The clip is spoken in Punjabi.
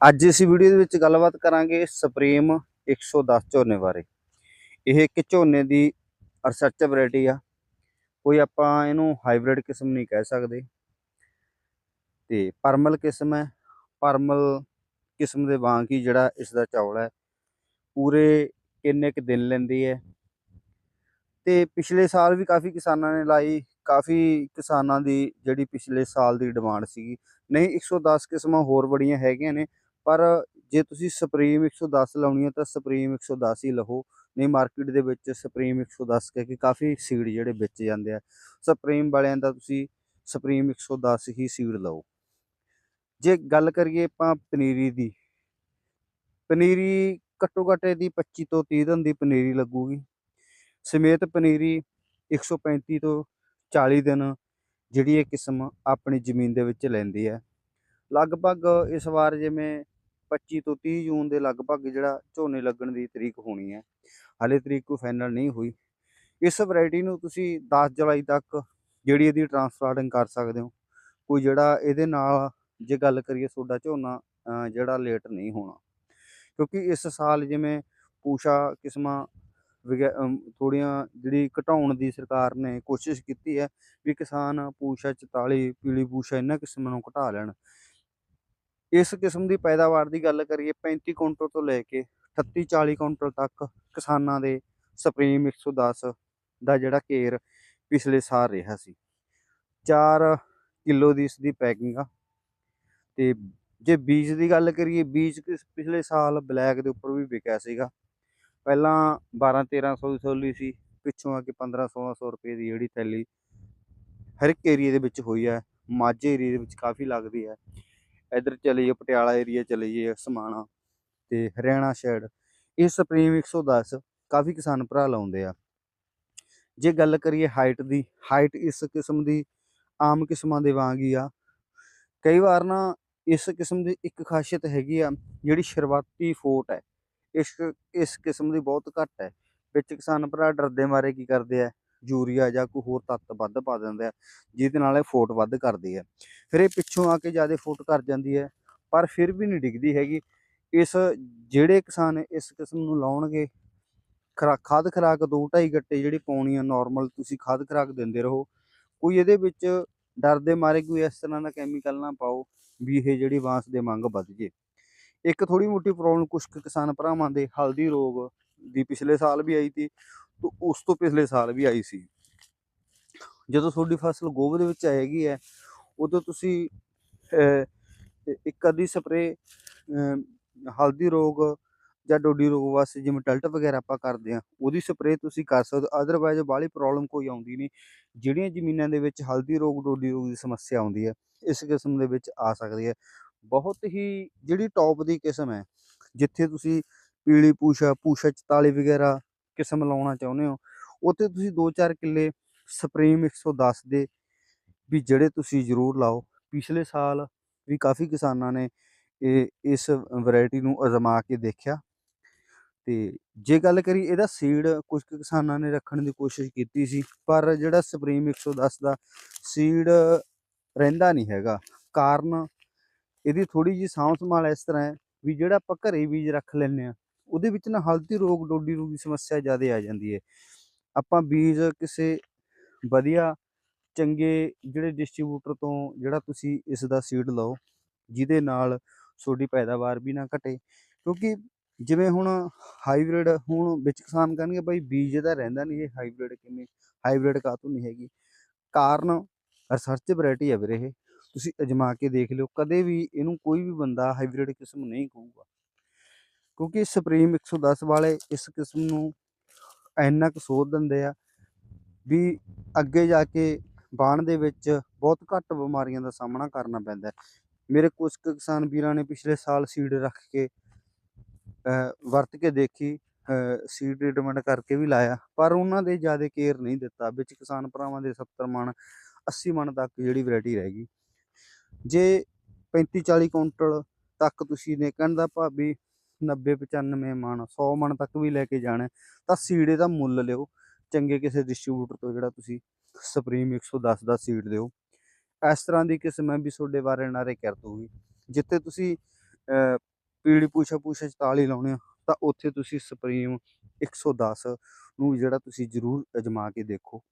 ਅੱਜ ਅਸੀਂ ਵੀਡੀਓ ਦੇ ਵਿੱਚ ਗੱਲਬਾਤ ਕਰਾਂਗੇ ਸੁਪਰੀਮ 110 ਝੋਨੇ ਬਾਰੇ। ਇਹ ਇੱਕ ਝੋਨੇ ਦੀ ਰਿਸਰਚ ਵੈਰਾਈਟੀ ਆ। ਕੋਈ ਆਪਾਂ ਇਹਨੂੰ ਹਾਈਬ੍ਰਿਡ ਕਿਸਮ ਨਹੀਂ ਕਹਿ ਸਕਦੇ। ਤੇ ਪਰਮਲ ਕਿਸਮ ਹੈ। ਪਰਮਲ ਕਿਸਮ ਦੇ ਵਾਂਗ ਹੀ ਜਿਹੜਾ ਇਸ ਦਾ ਚੌਲ ਹੈ, ਪੂਰੇ ਕਿੰਨੇ ਕੁ ਦਿਨ ਲੈਂਦੀ ਹੈ। ਤੇ ਪਿਛਲੇ ਸਾਲ ਵੀ ਕਾਫੀ ਕਿਸਾਨਾਂ ਨੇ ਲਾਈ। ਕਾਫੀ ਕਿਸਾਨਾਂ ਦੀ ਜਿਹੜੀ ਪਿਛਲੇ ਸਾਲ ਦੀ ਡਿਮਾਂਡ ਸੀਗੀ। ਨਹੀਂ 110 ਕਿਸਮਾਂ ਹੋਰ ਬੜੀਆਂ ਹੈਗੀਆਂ ਨੇ। ਪਰ ਜੇ ਤੁਸੀਂ ਸੁਪਰੀਮ 110 ਲਾਉਣੀ ਹੈ ਤਾਂ ਸੁਪਰੀਮ 110 ਹੀ ਲਓ ਨਹੀਂ ਮਾਰਕੀਟ ਦੇ ਵਿੱਚ ਸੁਪਰੀਮ 110 ਕਹਿ ਕੇ ਕਾਫੀ ਸੀਡ ਜਿਹੜੇ ਵੇਚੇ ਜਾਂਦੇ ਆ। ਸੁਪਰੀਮ ਵਾਲਿਆਂ ਦਾ ਤੁਸੀਂ ਸੁਪਰੀਮ 110 ਹੀ ਸੀਡ ਲਓ। ਜੇ ਗੱਲ ਕਰੀਏ ਆਪਾਂ ਪਨੀਰੀ ਦੀ, ਪਨੀਰੀ ਘੱਟੋ ਘੱਟ ਇਹਦੀ 25 ਤੋਂ 30 ਦਿਨ ਦੀ ਪਨੀਰੀ ਲੱਗੂਗੀ। ਸਮੇਤ ਪਨੀਰੀ 135 ਤੋਂ 40 ਦਿਨ ਜਿਹੜੀ ਇਹ ਕਿਸਮ ਆਪਣੀ ਜ਼ਮੀਨ ਦੇ ਵਿੱਚ ਲੈਂਦੀ ਹੈ। ਲਗਭਗ ਇਸ ਵਾਰ ਜਿਵੇਂ 25 ਤੋਂ 30 ਜੂਨ ਦੇ ਲਗਭਗ ਜਿਹੜਾ ਝੋਨੇ ਲੱਗਣ ਦੀ ਤਰੀਕ ਹੋਣੀ ਹੈ। ਹਾਲੇ ਤਰੀਕ ਕੋਈ ਫਾਈਨਲ ਨਹੀਂ ਹੋਈ। ਇਸ ਵੈਰਾਈਟੀ ਨੂੰ ਤੁਸੀਂ 10 ਜੁਲਾਈ ਤੱਕ ਜਿਹੜੀ ਇਹਦੀ ਟ੍ਰਾਂਸਪਲਾਂਟਿੰਗ ਕਰ ਸਕਦੇ ਹੋ। ਕੋਈ ਜਿਹੜਾ ਇਹਦੇ ਨਾਲ ਜੇ ਗੱਲ ਕਰੀਏ ਤੁਹਾਡਾ ਝੋਨਾ ਜਿਹੜਾ ਲੇਟ ਨਹੀਂ ਹੋਣਾ। ਕਿਉਂਕਿ ਇਸ ਸਾਲ ਜਿਵੇਂ ਪੂਸ਼ਾ ਕਿਸਮਾਂ ਥੋੜੀਆਂ ਜਿਹੜੀ ਘਟਾਉਣ ਦੀ ਸਰਕਾਰ ਨੇ ਕੋਸ਼ਿਸ਼ ਕੀਤੀ ਹੈ ਵੀ ਕਿਸਾਨ ਪੂਸ਼ਾ 44 ਪੀਲੀ ਪੂਸ਼ਾ ਇਹਨਾਂ ਕਿਸਮਾਂ ਨੂੰ ਘਟਾ ਲੈਣ। ਇਸ ਕਿਸਮ ਦੀ ਪੈਦਾਵਾਰ ਦੀ ਗੱਲ ਕਰੀਏ 35 ਕੁਇੰਟਲ ਤੋਂ ਲੈ ਕੇ 38 40 ਕੁਇੰਟਲ ਤੱਕ ਕਿਸਾਨਾਂ ਦੇ ਸੁਪਰੀਮ 110 ਦਾ ਜਿਹੜਾ ਕੇਰ ਪਿਛਲੇ ਸਾਲ ਰਿਹਾ ਸੀ। 4 ਕਿਲੋ ਦੀ ਇਸ ਦੀ ਪੈਕਿੰਗ ਆ। ਤੇ ਜੇ ਬੀਜ ਦੀ ਗੱਲ ਕਰੀਏ, ਬੀਜ ਕਿਸ- ਪਿਛਲੇ ਸਾਲ ਬਲੈਕ ਦੇ ਉੱਪਰ ਵੀ ਵਿਕਿਆ ਸੀਗਾ। ਪਹਿਲਾਂ 12 1300 ਦੀ ਥੈਲੀ ਸੀ, ਪਿੱਛੋਂ ਆ ਕੇ 15 1600 ਰੁਪਏ ਦੀ ਜਿਹੜੀ ਥੈਲੀ ਹਰ ਇੱਕ ਏਰੀਆ ਦੇ ਵਿੱਚ ਹੋਈ ਹੈ ਮਾਝੇ ਏਰੀਆ ਦੇ ਵਿੱਚ ਕਾਫੀ ਲੱਗਦੀ ਹੈ ਇਧਰ ਚਲੇ ਜਾਈਏ ਪਟਿਆਲਾ ਏਰੀਆ ਚਲੇ ਜਾਈਏ ਸਮਾਣਾ ਤੇ ਹਰਿਆਣਾ ਸਾਈਡ ਇਹ ਸੁਪਰੀਮ 110 ਕਾਫੀ ਕਿਸਾਨ ਭਰਾ ਲਾਉਂਦੇ ਆ। ਜੇ ਗੱਲ ਕਰੀਏ ਹਾਈਟ ਦੀ ਹਾਈਟ ਇਸ ਕਿਸਮ ਦੀ ਆਮ ਕਿਸਮਾਂ ਦੇ ਵਾਂਗ ਹੀ ਆ। ਕਈ ਵਾਰ ਨਾ ਇਸ ਕਿਸਮ ਦੀ ਇੱਕ ਖਾਸੀਅਤ ਹੈਗੀ ਆ, ਜਿਹੜੀ ਸ਼ੁਰੂਆਤੀ ਫੋਟ ਹੈ। ਇਸ ਇਸ ਕਿਸਮ ਦੀ ਬਹੁਤ ਘੱਟ ਹੈ। ਵਿੱਚ ਕਿਸਾਨ ਭਰਾ ਡਰਦੇ ਮਾਰੇ ਕੀ ਕਰਦੇ ਆ ਯੂਰੀਆ ਜਾਂ ਕੋਈ ਹੋਰ ਤੱਤ ਵੱਧ ਪਾ ਦਿੰਦੇ ਆ, ਜਿਹਦੇ ਨਾਲ ਇਹ ਫੋਟ ਵੱਧ ਕਰਦੀ ਹੈ। ਫਿਰ ਇਹ ਪਿੱਛੋਂ ਆ ਕੇ ਜ਼ਿਆਦਾ ਫੋਟ ਕਰ ਜਾਂਦੀ ਹੈ, ਪਰ ਫਿਰ ਵੀ ਨਹੀਂ ਡਿੱਗਦੀ ਹੈਗੀ। ਇਸ ਜਿਹੜੇ ਕਿਸਾਨ ਇਸ ਕਿਸਮ ਨੂੰ ਲਾਉਣਗੇ, ਖਰਾ, ਖਾਦ ਖਰਾਕ ਦੋ ਢਾਈ ਗੱਟੇ ਜਿਹੜੀ ਪਾਉਣੀ ਆ ਨਾਰਮਲ ਤੁਸੀਂ ਖਾਦ ਖਰਾਕ ਦਿੰਦੇ ਰਹੋ, ਕੋਈ ਇਹਦੇ ਵਿੱਚ ਡਰਦੇ ਮਾਰੇ ਕੋਈ ਇਸ ਤਰ੍ਹਾਂ ਦਾ ਕੈਮੀਕਲ ਨਾ ਪਾਓ ਵੀ ਇਹ ਜਿਹੜੀ ਬਾਂਸ ਦੇ ਮੰਗ ਵੱਧ ਜੇ। ਇੱਕ ਥੋੜੀ ਮੋਟੀ ਪ੍ਰੋਬਲਮ ਕੁਝ ਕਿਸਾਨ ਭਰਾਵਾਂ ਦੇ ਹਲਦੀ ਰੋਗ ਦੀ ਪਿਛਲੇ ਸਾਲ ਵੀ ਆਈ ਸੀ ਤੇ ਉਸ ਤੋਂ ਪਿਛਲੇ ਸਾਲ ਵੀ ਆਈ ਸੀ। ਜਦੋਂ ਤੁਹਾਡੀ ਫਸਲ ਗੋਭ ਦੇ ਵਿੱਚ ਆਏਗੀ ਹੈ, ਉਦੋਂ ਤੁਸੀਂ ਇੱਕ ਅੱਧੀ ਸਪਰੇ ਹਲਦੀ ਰੋਗ ਜਾਂ ਡੋਡੀ ਰੋਗ ਵਾਸਤੇ ਜਿਵੇਂ ਟਲਟ ਵਗੈਰਾ ਆਪਾਂ ਕਰਦੇ ਆ ਉਹਦੀ ਸਪਰੇ ਤੁਸੀਂ ਕਰ ਸਕਦੇ ਹੋ। ਅਦਰਵਾਇਜ਼ ਬਾਹਲੀ ਪ੍ਰੋਬਲਮ ਕੋਈ ਆਉਂਦੀ ਨਹੀਂ। ਜਿਹੜੀਆਂ ਜ਼ਮੀਨਾਂ ਦੇ ਵਿੱਚ ਹਲਦੀ ਰੋਗ, ਡੋਡੀ ਰੋਗ ਦੀ ਸਮੱਸਿਆ ਆਉਂਦੀ ਹੈ, ਇਸ ਕਿਸਮ ਦੇ ਵਿੱਚ ਆ ਸਕਦੀ ਹੈ। ਬਹੁਤ ਹੀ ਜਿਹੜੀ ਟੌਪ ਦੀ ਕਿਸਮ ਹੈ, ਜਿੱਥੇ ਤੁਸੀਂ ਪੀਲੀ ਪੂਸ਼ਾ ਪੂਸ਼ਾ 44 ਵਗੈਰਾ ਕਿਸਮ ਲਾਉਣਾ ਚਾਹੁੰਦੇ ਹੋ? ਉੱਥੇ ਤੁਸੀਂ 2-4 ਕਿੱਲੇ ਸੁਪਰੀਮ 110 ਦੇ ਵੀ ਜਿਹੜੇ ਤੁਸੀਂ ਜ਼ਰੂਰ ਲਾਓ। ਪਿਛਲੇ ਸਾਲ ਵੀ ਕਾਫੀ ਕਿਸਾਨਾਂ ਨੇ ਇਹ, ਇਸ ਵੈਰਾਈਟੀ ਨੂੰ ਅਜ਼ਮਾ ਕੇ ਦੇਖਿਆ। ਤੇ ਜੇ ਗੱਲ ਕਰੀ ਇਹਦਾ ਸੀਡ ਕੁਝ ਕੁ ਕਿਸਾਨਾਂ ਨੇ ਰੱਖਣ ਦੀ ਕੋਸ਼ਿਸ਼ ਕੀਤੀ ਸੀ, ਪਰ ਜਿਹੜਾ ਸੁਪਰੀਮ 110 ਦਾ ਸੀਡ ਰਹਿੰਦਾ ਨਹੀਂ ਹੈਗਾ। ਕਾਰਨ ਇਹਦੀ ਥੋੜੀ ਜੀ ਸਾਂਭ ਸੰਭਾਲ ਇਸ ਤਰ੍ਹਾਂ ਹੈ ਵੀ ਜਿਹੜਾ ਆਪਾਂ ਘਰੇ ਬੀਜ ਰੱਖ ਲੈਂਦੇ ਆ ਉਹਦੇ ਵਿੱਚ ਨਾ ਹਲਦੀ ਰੋਗ, ਡੋਡੀ ਰੋਗ ਦੀ ਸਮੱਸਿਆ ਜ਼ਿਆਦਾ ਆ ਜਾਂਦੀ ਹੈ। ਆਪਾਂ ਬੀਜ ਕਿਸੇ ਵਧੀਆ, ਚੰਗੇ ਜਿਹੜੇ ਡਿਸਟ੍ਰੀਬਿਊਟਰ ਤੋਂ ਜਿਹੜਾ ਤੁਸੀਂ ਇਸ ਦਾ ਸੀਡ ਲਓ, ਜਿਹਦੇ ਨਾਲ ਤੁਹਾਡੀ ਪੈਦਾਵਾਰ ਵੀ ਨਾ ਘਟੇ। ਕਿਉਂਕਿ ਜਿਵੇਂ ਹੁਣ ਹਾਈਬ੍ਰਿਡ ਹੁਣ ਵਿੱਚ ਕਿਸਾਨ ਕਹਿਣਗੇ ਬਾਈ ਬੀਜ ਤਾਂ ਰਹਿੰਦਾ ਨਹੀਂ ਇਹ ਹਾਈਬ੍ਰਿਡ ਕਿਵੇਂ ਹਾਈਬ੍ਰਿਡ ਕਾਹਤੋਂ ਨਹੀਂ ਹੈਗੀ। ਕਾਰਨ ਰਿਸਰਚ ਵੈਰਾਈਟੀ ਹੈ ਵੀਰੇ ਇਹ। ਤੁਸੀਂ ਅਜਮਾ ਕੇ ਦੇਖ ਲਿਓ, ਕਦੇ ਵੀ ਇਹਨੂੰ ਕੋਈ ਵੀ ਬੰਦਾ ਹਾਈਬ੍ਰਿਡ ਕਿਸਮ ਨਹੀਂ ਕਹੂਗਾ ਕਿਉਂਕਿ ਸੁਪਰੀਮ 110 ਵਾਲੇ ਇਸ ਕਿਸਮ ਨੂੰ ਇੰਨਾ ਕੁ ਸੋਧ ਦਿੰਦੇ ਆ ਵੀ ਅੱਗੇ ਜਾ ਕੇ ਬਾਣ ਦੇ ਵਿੱਚ ਬਹੁਤ ਘੱਟ ਬਿਮਾਰੀਆਂ ਦਾ ਸਾਹਮਣਾ ਕਰਨਾ ਪੈਂਦਾ। ਮੇਰੇ ਕੁਝ ਕਿਸਾਨ ਵੀਰਾਂ ਨੇ ਪਿਛਲੇ ਸਾਲ ਸੀਡ ਰੱਖ ਕੇ ਵਰਤ ਕੇ ਦੇਖੀ ਸੀਡ ਟ੍ਰੀਟਮੈਂਟ ਕਰਕੇ ਵੀ ਲਾਇਆ, ਪਰ ਉਹਨਾਂ ਦੇ ਜ਼ਿਆਦਾ ਕੇਅਰ ਨਹੀਂ ਦਿੱਤਾ। ਵਿੱਚ ਕਿਸਾਨ ਭਰਾਵਾਂ ਦੇ 70 ਮਣ 80 ਮਣ ਤੱਕ ਜਿਹੜੀ ਵੈਰਾਈਟੀ ਰਹਿ ਗਈ। ਜੇ 35 40 ਕੁਇੰਟਲ ਤੱਕ ਤੁਸੀਂ ਨੇ ਕਹਿੰਦਾ ਭਾਬੀ 90 95 ਮਣ 100 ਮਣ ਤੱਕ ਵੀ ਲੈ ਕੇ ਜਾਣਾ ਤਾਂ ਸੀੜੇ ਦਾ ਮੁੱਲ ਲਿਓ। ਚੰਗੇ ਕਿਸੇ ਡਿਸਟ੍ਰੀਬਿਊਟਰ ਤੋਂ ਜਿਹੜਾ ਤੁਸੀਂ ਸੁਪਰੀਮ 110 ਦਾ ਸੀਡ ਦਿਓ। ਇਸ ਤਰ੍ਹਾਂ ਦੀ ਕਿਸਮ ਹੈ ਵੀ ਤੁਹਾਡੇ ਬਾਰੇ ਨਾਰੇ ਕਰ ਦੂਗੀ ਜਿੱਥੇ ਤੁਸੀਂ ਅ, ਪੀਲੀ ਪੂਛਾ ਪੂਛਾ 44 ਲਾਉਣੇ ਆ ਤਾਂ ਉੱਥੇ ਤੁਸੀਂ ਸੁਪਰੀਮ 110 ਨੂੰ ਜਿਹੜਾ ਤੁਸੀਂ ਜ਼ਰੂਰ ਅਜਮਾ ਕੇ ਦੇਖੋ।